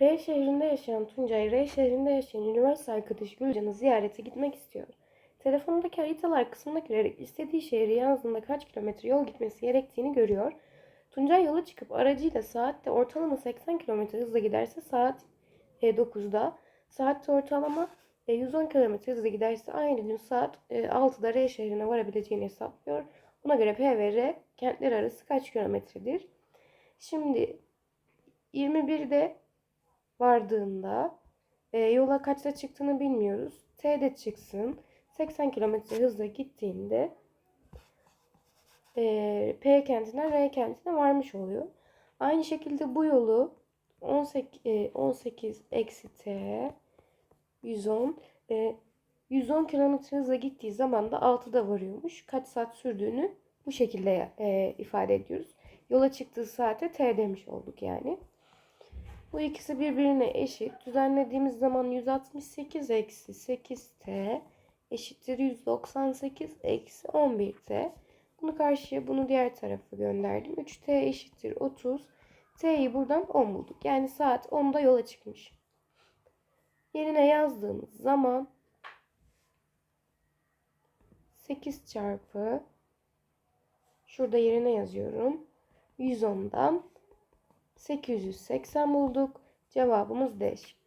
P şehrinde yaşayan Tuncay, R şehrinde yaşayan üniversite arkadaşı Gülcan'ı ziyarete gitmek istiyor. Telefonundaki haritalar kısmına girerek istediği şehri yazdığında kaç kilometre yol gitmesi gerektiğini görüyor. Tuncay yola çıkıp aracıyla saatte ortalama 80 kilometre hızla giderse saat e, 9'da, saatte ortalama e, 110 kilometre hızla giderse aynı gün saat e, 6'da R şehrine varabileceğini hesaplıyor. Buna göre P ve R kentler arası kaç kilometredir? Şimdi 21'de vardığında e, yola kaçta çıktığını bilmiyoruz. T'de çıksın. 80 kilometre hızla gittiğinde e, P kentinden R kentine varmış oluyor. Aynı şekilde bu yolu 18, e, 18 eksi T 110 e, 110 kilometre hızla gittiği zaman da 6'da varıyormuş. Kaç saat sürdüğünü bu şekilde e, ifade ediyoruz. Yola çıktığı saate T demiş olduk yani. Bu ikisi birbirine eşit. Düzenlediğimiz zaman 168 eksi 8t eşittir 198 eksi 11t. Bunu karşıya bunu diğer tarafa gönderdim. 3t eşittir 30. T'yi buradan 10 bulduk. Yani saat 10'da yola çıkmış. Yerine yazdığımız zaman 8 çarpı şurada yerine yazıyorum. 110'dan 880 bulduk. Cevabımız D şıkkı.